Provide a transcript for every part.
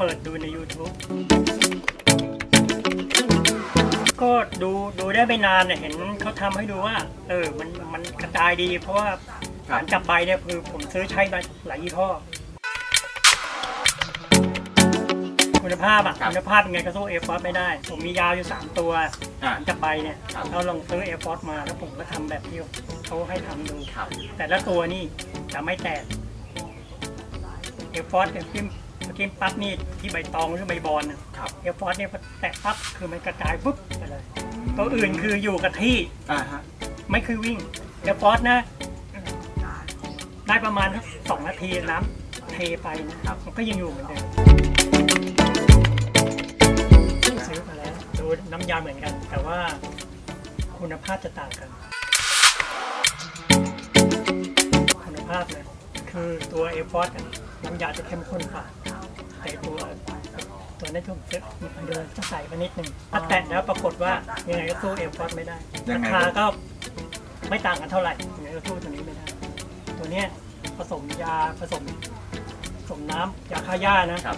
ปิดดูใน YouTube ก็ดูดูได้ไม่นานเนี่ยเห็นเขาทำให้ดูว่า เออมันมันกระจายดี เพราะว่าครัสาบรจับใบเนี่ยคือผมซื้อใช้มาหลายยี่ห้อคุณภาพอะครับคุณภาพเป็นไงก็สู้เอฟอสไม่ได้ ผมมียาวอยู่สามตัวอ่าสารจับใบเนี่ยครับเราลองซื้อเอฟอสมาแล้วผมก็ทำแบบที่เขาให้ทำดูครับแต่ละตัวนี่จะไม่แตกเอฟอสเนี่ ยพิมพิมปั๊บนี่ที่ใบตองหรือใบบอลน่ะครับเอฟอสเนี่ยพอแตกปั๊บคือมันกระจายปุ๊บไปเลย ตัวอื่นคืออยู่กับที่อ่าฮะไม่คือวิ่งเอฟอสนะได้ประมาณสักสองนาทีน้ำเทไปนะครับมันก็ยังอยู่เหมือนเดิมซื้อมาแล้วดูน้ำยาเหมือนกัน แต่ว่าคุณภาพจะต่างกัน คุณภาพเนี่ยคือตัวเอฟอสน้ำยาจะเข้มข้นกว่า แต่ตัว ตัวนั้นผมซื้อมีเดินจะใส่ไปนิดนึงถ้าแตะแล้วปรากฏว่ายังไงก็สู้เอฟอสไม่ได้ยัรางไงคาก็ไม่ต่างกันเท่าไหร่ยังไงก็สู้ตัวนี้ไม่ได้ ตัวเนี้ยผสมยาผสมผสมน้ำยาฆ่าหญ้านะครับ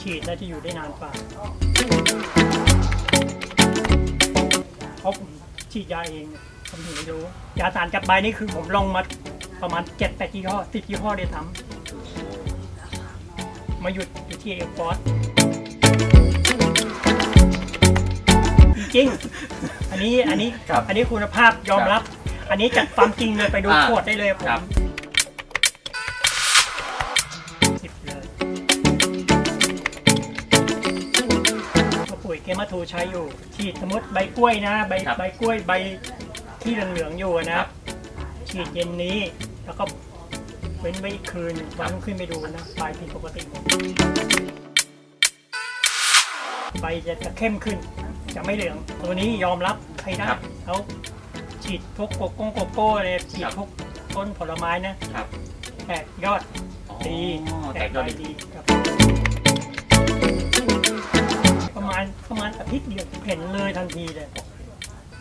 ฉีดแล้วจะอยู่ได้นานกว่าเพราะผมฉีดยาเองผมถึงไม่รู้ยาสารจับใบนี่คือผมลองมาประมาณเจ็ดแปดยี่ห้อสิบยี่ห้อได้ทำ มาหยุดอยู่ที่เอฟฟอร์จริงๆอันนี้อันนี้ครับอันนี้คุณภาพยอมรับ อันนี้จากความจริงเลยไปดูอ่า ขวดได้เลยผครัมบสิบเลยก็ปุ๋ยเคมาทูใช้อยู่ ฉีดสมมติใบกล้วยนะ ใบครับใบกล้วยใบที่เหลืองๆอยู่อะนะ ครับ ฉีดเย็นนี้ แล้วก็ เว้นไว้อีกคืนวันรุ่งขึ้นไปดูนะใบผิดปกติหมดใบจะเข้มขึ้น จะไม่เหลือง ตัวนี้ยอมรับใช้ได้ครับเขาฉีดพวกโกโก้โกโก้เลยฉีดครับพวกต้นผลไม้นะครับ แตกยอดอ๋อดีแตกยอดใบดีครับ ประมาณประมาณอาทิตย์เดียวเห็นเลยทันทีเลย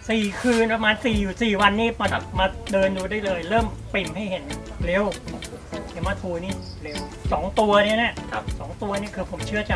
สี่คืนประมาณสี่อยู่สี่วันนี้มาครับ มาเดินดูได้เลย เริ่มปิ่มให้เห็นเร็วเอ มาทูนี่เร็วสองตัวเนี้นะครับ สองตัวนี่คือผมเชื่อใจ